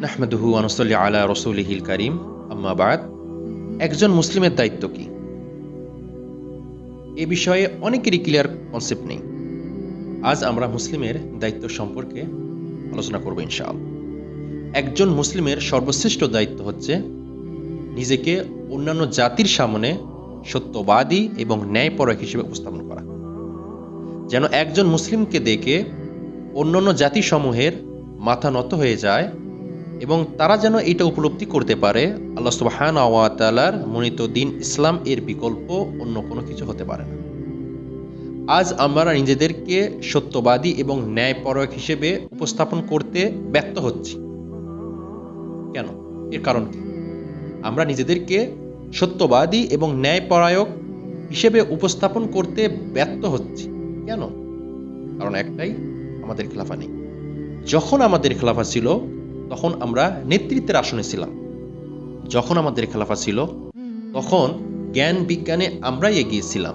নাহমেদহু আনসল্লি আলা রসুলহিল করিম। আম্মাবাদ একজন মুসলিমের দায়িত্ব কি? এ বিষয়ে অনেকেরই ক্লিয়ার কনসেপ্ট নেই। আজ আমরা মুসলিমের দায়িত্ব সম্পর্কে আলোচনা করব ইনশাআল একজন মুসলিমের সর্বশ্রেষ্ঠ দায়িত্ব হচ্ছে নিজেকে অন্যান্য জাতির সামনে সত্যবাদী এবং ন্যায়পরক হিসেবে উপস্থাপন করা। যেন একজন মুসলিমকে দেখে অন্যান্য জাতিসমূহের মাথা নত হয়ে যায় এবং তারা যেন এটা উপলব্ধি করতে পারে, আল্লাহ সুবাহান আওয়াতালার মনিত দিন ইসলাম এর বিকল্প অন্য কোনো কিছু হতে পারে না। আজ আমরা নিজেদেরকে সত্যবাদী এবং ন্যায়পরক হিসেবে উপস্থাপন করতে ব্যর্থ হচ্ছি। কেন? এর কারণ কি? আমরা নিজেদেরকে সত্যবাদী এবং ন্যায়পরায়ক হিসেবে উপস্থাপন করতে ব্যর্থ হচ্ছি। কেন? কারণ একটাই, আমাদের খেলাফা নেই। যখন আমাদের খেলাফা ছিল তখন আমরা নেতৃত্বের আসনে ছিলাম। যখন আমাদের খেলাফা ছিল, তখন জ্ঞান বিজ্ঞানে আমরাই এগিয়েছিলাম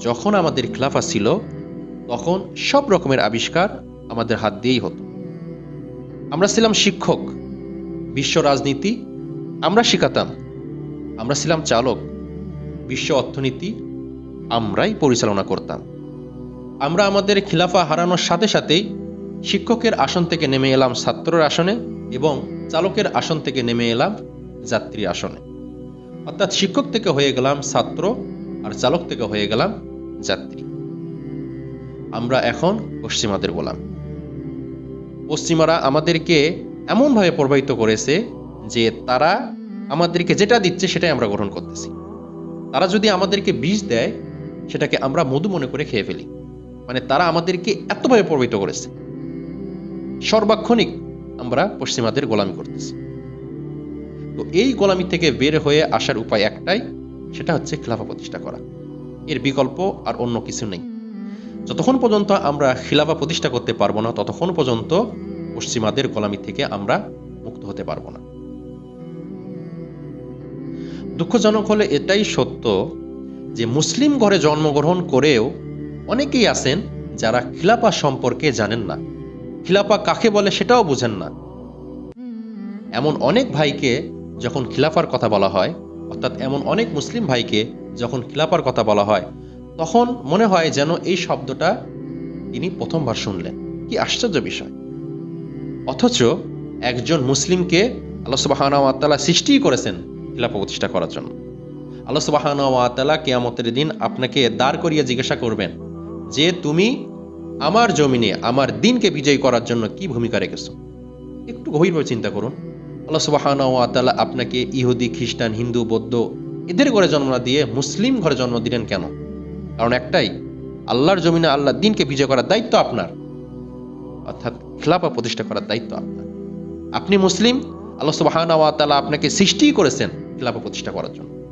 যখন আমাদের খেলাফা ছিল, তখন সব রকমের আবিষ্কার আমাদের হাত দিয়েই হতো। আমরা ছিলাম শিক্ষক, বিশ্ব রাজনীতি আমরা শিখাতাম, আমরা ছিলাম চালক, বিশ্ব অর্থনীতি আমরাই পরিচালনা করতাম। আমরা আমাদের খিলাফা হারানোর সাথে সাথেই শিক্ষকের আসন থেকে নেমে এলাম ছাত্রর আসনে এবং চালকের আসন থেকে নেমে এলাম যাত্রী আসনে। অর্থাৎ শিক্ষক থেকে হয়ে গেলাম ছাত্র আর চালক থেকে হয়ে গেলাম যাত্রী। আমরা এখন পশ্চিমাদের গোলাম পশ্চিমারা আমাদেরকে এমনভাবে প্রভাবিত করেছে যে তারা আমাদেরকে যেটা দিচ্ছে সেটাই আমরা গ্রহণ করতেছি। তারা যদি আমাদেরকে বিষ দেয়, সেটাকে আমরা মধু মনে করে খেয়ে ফেলি। মানে তারা আমাদেরকে এতভাবে প্রভাবিত করেছে। সর্বাক্ষণিক আমরা পশ্চিমাদের গোলামি করতেছি। তো এই গোলামি থেকে বের হয়ে আসার উপায় একটাই, সেটা হচ্ছে খিলাফা প্রতিষ্ঠা করা। এর বিকল্প আর অন্য কিছু নেই। যতক্ষণ পর্যন্ত আমরা খিলাফা প্রতিষ্ঠা করতে পারব না, ততক্ষণ পর্যন্ত পশ্চিমাদের গোলামি থেকে আমরা মুক্ত হতে পারব না। দুঃখজনক হলে এটাই সত্য যে মুসলিম ঘরে জন্মগ্রহণ করেও অনেকেই আছেন যারা খিলাফা সম্পর্কে জানেন না। খিলাফা কাকে বলে সেটাও বুঝেন না। এমন অনেক ভাইকে যখন খিলাফার কথা বলা হয়, অর্থাৎ এমন অনেক মুসলিম ভাইকে যখন খিলাফার কথা বলা হয়, তখন মনে হয় যেন এই শব্দটা তিনি প্রথমবার শুনলেন। কি আশ্চর্য বিষয়। অথচ একজন মুসলিমকে আল্লাহ সুবাহানাওয়াতালা সৃষ্টিই করেছেন খিলাফা প্রতিষ্ঠা করার জন্য। আল্লাহ সুবাহানাওয়াতালা কেয়ামতের দিন আপনাকে দাঁড় করিয়ে জিজ্ঞাসা করবেন যে তুমি আমার জমিনে আমার দিনকে বিজয়ী করার জন্য কি ভূমিকা রেখেছ? একটু গভীরভাবে চিন্তা করুন। আল্লাহ সুবাহানাওয়াতালা আপনাকে ইহুদি, খ্রিস্টান, হিন্দু, বৌদ্ধ এদের ঘরে জন্ম না দিয়ে মুসলিম ঘরে জন্ম দিলেন কেন? কারণ একটাই, আল্লাহর জমিনে আল্লাহ দিনকে বিজয় করার দায়িত্ব আপনার। অর্থাৎ খিলাফা প্রতিষ্ঠা করার দায়িত্ব আপনার। আপনি মুসলিম, আল্লাহ সুবাহানাওয়াতালা আপনাকে সৃষ্টিই করেছেন খিলাফা প্রতিষ্ঠা করার জন্য।